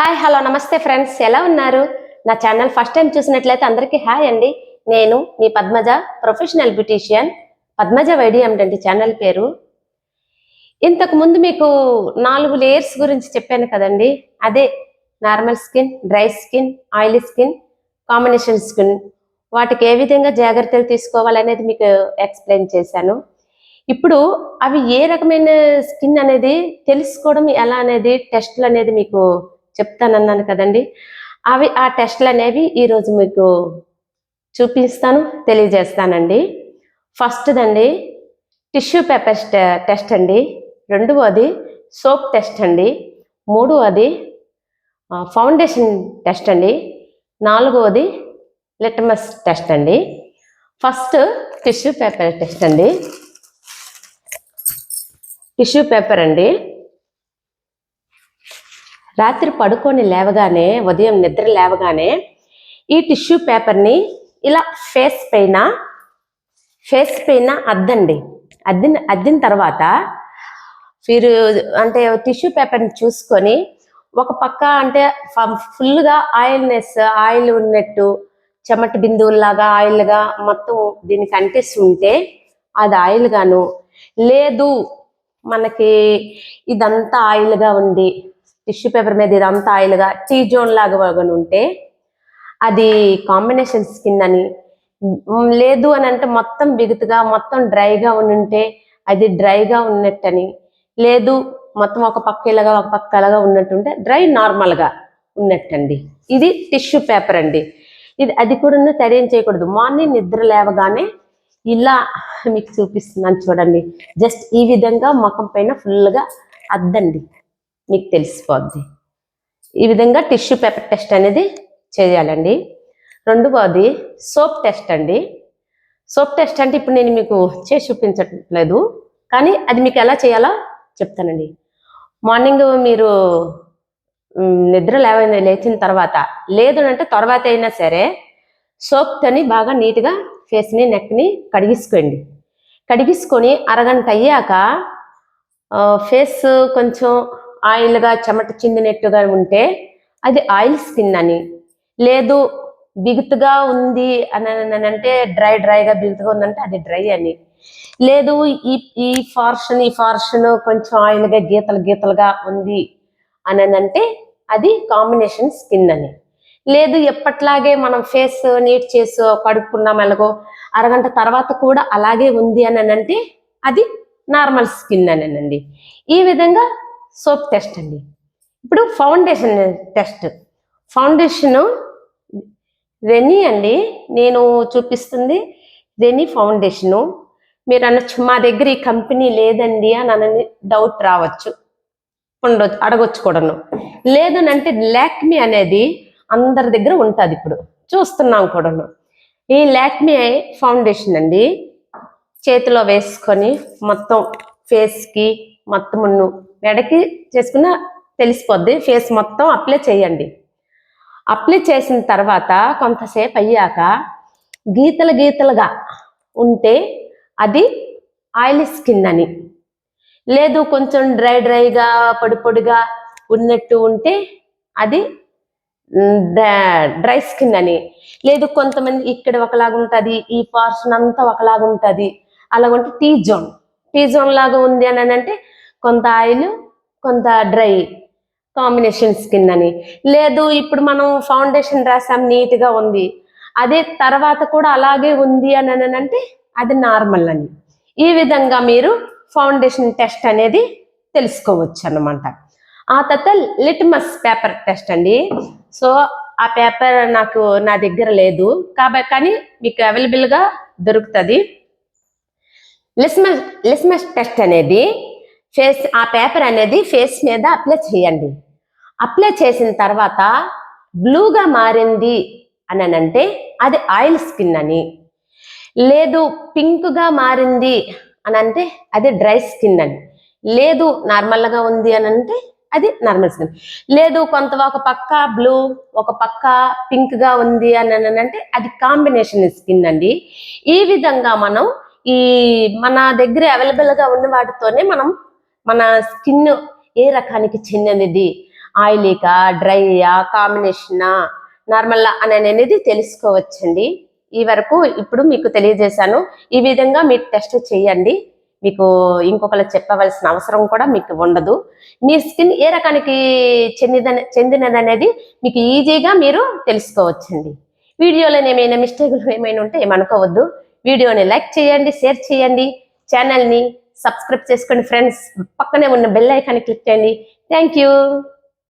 Hi hello నమస్తే friends. ఎలా ఉన్నారు? నా ఛానల్ ఫస్ట్ టైం చూసినట్లయితే అందరికీ హాయ్ అండి. నేను మీ Padmaja professional beautician Padmaja YD channel పేరు. ఇంతకు ముందు మీకు నాలుగు లేయర్స్ గురించి చెప్పాను కదండి. అదే normal skin dry skin oily skin combination skin. వాటికి ఏ విధంగా జాగ్రత్తలు తీసుకోవాలనేది మీకు ఎక్స్ప్లెయిన్ చేశాను. ఇప్పుడు అవి ఏ రకమైన స్కిన్ అనేది తెలుసుకోవడం ఎలా అనేది టెస్ట్లు అనేది మీకు చెప్తానన్నాను కదండి. అవి ఆ టెస్ట్లు అనేవి ఈరోజు మీకు చూపిస్తాను తెలియజేస్తానండి. ఫస్ట్దండి టిష్యూ పేపర్ టెస్ట్ అండి. రెండవది సోప్ టెస్ట్ అండి. మూడవది ఫౌండేషన్ టెస్ట్ అండి. నాలుగవది లిటమస్ టెస్ట్ అండి. ఫస్ట్ టిష్యూ పేపర్ టెస్ట్ అండి. టిష్యూ పేపర్ అండి. రాత్రి పడుకొని లేవగానే ఉదయం నిద్ర లేవగానే ఈ టిష్యూ పేపర్ని ఇలా ఫేస్ పైన ఫేస్ పైన అద్దండి. అద్దిన అద్దిన తర్వాత మీరు అంటే టిష్యూ పేపర్ని చూసుకొని ఒక పక్క అంటే ఫుల్గా ఆయిల్నెస్ ఆయిల్ ఉన్నట్టు చెమట బిందువుల్లాగా ఆయిల్గా మొత్తం దీనికి అంటిస్తుంటే అది ఆయిల్ గాను. లేదు మనకి ఇదంతా ఆయిల్గా ఉంది. టిష్యూ పేపర్ మీద ఇదంతా ఆయిల్గా టీ జోన్ లాగా ఉంటే అది కాంబినేషన్ స్కిన్ అని. లేదు అని అంటే మొత్తం బిగుతుగా మొత్తం డ్రైగా ఉంటే అది డ్రైగా ఉన్నట్టని. లేదు మొత్తం ఒక పక్క ఇలాగా ఒక పక్క అలాగా ఉన్నట్టుంటే డ్రై నార్మల్గా ఉన్నట్టండి. ఇది టిష్యూ పేపర్ అండి. ఇది అది కూడా తరేం చేయకూడదు. మార్నింగ్ నిద్ర లేవగానే ఇలా మీకు చూపిస్తున్నాను చూడండి. జస్ట్ ఈ విధంగా ముఖం పైన ఫుల్గా అద్దండి. మీకు తెలిసిపోద్ది. ఈ విధంగా టిష్యూ పేపర్ టెస్ట్ అనేది చేయాలండి. రెండవది సోప్ టెస్ట్ అండి. సోప్ టెస్ట్ అంటే ఇప్పుడు నేను మీకు చేసి చూపించట్లేదు కానీ అది మీకు ఎలా చేయాలో చెప్తానండి. మార్నింగ్ మీరు నిద్ర లేవ లేచిన తర్వాత లేదు అంటే తర్వాత అయినా సరే సోప్తోని బాగా నీట్గా ఫేస్ని నెక్ని కడిగిసుకోండి. కడిగించుకొని అరగంట అయ్యాక ఫేస్ కొంచెం ఆయిల్గా చెమట చిందినట్టుగా ఉంటే అది ఆయిల్ స్కిన్ అని. లేదు బిగుతుగా ఉంది అని అంటే డ్రై డ్రైగా బిగుతుగా ఉందంటే అది డ్రై అని. లేదు ఈ ఈ ఫార్షన్ ఈ ఫార్షన్ కొంచెం ఆయిల్గా గీతలు గీతలుగా ఉంది అని అంటే అది కాంబినేషన్ స్కిన్ అని. లేదు ఎప్పట్లాగే మనం ఫేస్ నీట్ చేసి కడుక్కున్నాం ఎలాగో అరగంట తర్వాత కూడా అలాగే ఉంది అని అంటే అది నార్మల్ స్కిన్ అనండి ఈ విధంగా సోప్ టెస్ట్ అండి. ఇప్పుడు ఫౌండేషన్ టెస్ట్. ఫౌండేషన్ రెనీ అండి నేను చూపిస్తుంది రెనీ ఫౌండేషను. మీరు అనొచ్చు మా దగ్గర ఈ కంపెనీ లేదండి అని అనని డౌట్ రావచ్చు. ఉండొచ్చు అడగొచ్చు కూడాను. లేదనంటే లాక్మీ అనేది అందరి దగ్గర ఉంటుంది ఇప్పుడు. చూస్తున్నాం కూడాను. ఈ లాక్మీ ఫౌండేషన్ అండి చేతిలో వేసుకొని మొత్తం ఫేస్కి మొత్తమును. మెడకి చేసుకున్న తెలిసిపోద్ది. ఫేస్ మొత్తం అప్లై చేయండి. అప్లై చేసిన తర్వాత కొంతసేపు అయ్యాక గీతలు గీతలుగా ఉంటే అది ఆయిల్ స్కిన్ అని. లేదు కొంచెం డ్రై డ్రైగా పొడి పొడిగా ఉన్నట్టు ఉంటే అది డ్రై స్కిన్ అని. లేదు కొంతమంది ఇక్కడ ఒకలాగా ఉంటుంది ఈ పార్షన్ అంతా ఒకలాగా ఉంటుంది అలాగంటే టీ జోన్. టీ జోన్ లాగా ఉంది అని అంటే కొంత ఆయిల్ కొంత డ్రై కాంబినేషన్ స్కిన్ అని. లేదు ఇప్పుడు మనం ఫౌండేషన్ రాసాం నీట్గా ఉంది. అదే తర్వాత కూడా అలాగే ఉంది అని అంటే అది నార్మల్ అని. ఈ విధంగా మీరు ఫౌండేషన్ టెస్ట్ అనేది తెలుసుకోవచ్చు అన్నమాట. ఆ తర్వాత లిట్మస్ పేపర్ టెస్ట్ అండి. సో ఆ పేపర్ నాకు నా దగ్గర లేదు. కాబట్టి కానీ మీకు అవైలబుల్గా దొరుకుతుంది. లిస్మస్ లిస్మస్ టెస్ట్ అనేది ఫేస్ ఆ పేపర్ అనేది ఫేస్ మీద అప్లై చేయండి. అప్లై చేసిన తర్వాత బ్లూగా మారింది అని అంటే అది ఆయిల్ స్కిన్ అని. లేదు పింక్గా మారింది అని అంటే అది డ్రై స్కిన్ అని. లేదు నార్మల్గా ఉంది అని అంటే అది నార్మల్ స్కిన్ లేదు కొంత ఒక పక్క బ్లూ ఒక పక్క పింక్గా ఉంది అని అని అంటే అది కాంబినేషన్ స్కిన్ అండి. ఈ విధంగా మనం ఈ మన దగ్గర అవైలబుల్గా ఉన్న వాటితోనే మనం మన స్కిన్ ఏ రకానికి చెందినది? ఆయిలీకా డ్రైయా కాంబినేషనా నార్మల్ అని అనేది తెలుసుకోవచ్చండి. ఈ వరకు ఇప్పుడు మీకు తెలియజేశాను. ఈ విధంగా మీరు టెస్ట్ చేయండి. మీకు ఇంకొకరు చెప్పవలసిన అవసరం కూడా మీకు ఉండదు. మీ స్కిన్ ఏ రకానికి చెందిన చెందినదనేది మీకు ఈజీగా మీరు తెలుసుకోవచ్చండి. వీడియోలో ఏమైనా మిస్టేక్లు ఏమైనా ఉంటే ఏమనుకోవద్దు. వీడియోని లైక్ చేయండి షేర్ చేయండి. ఛానల్ని సబ్స్క్రైబ్ చేసుకోండి ఫ్రెండ్స్ పక్కనే ఉన్న బెల్ ఐకాన్ని క్లిక్ చేయండి. Thank you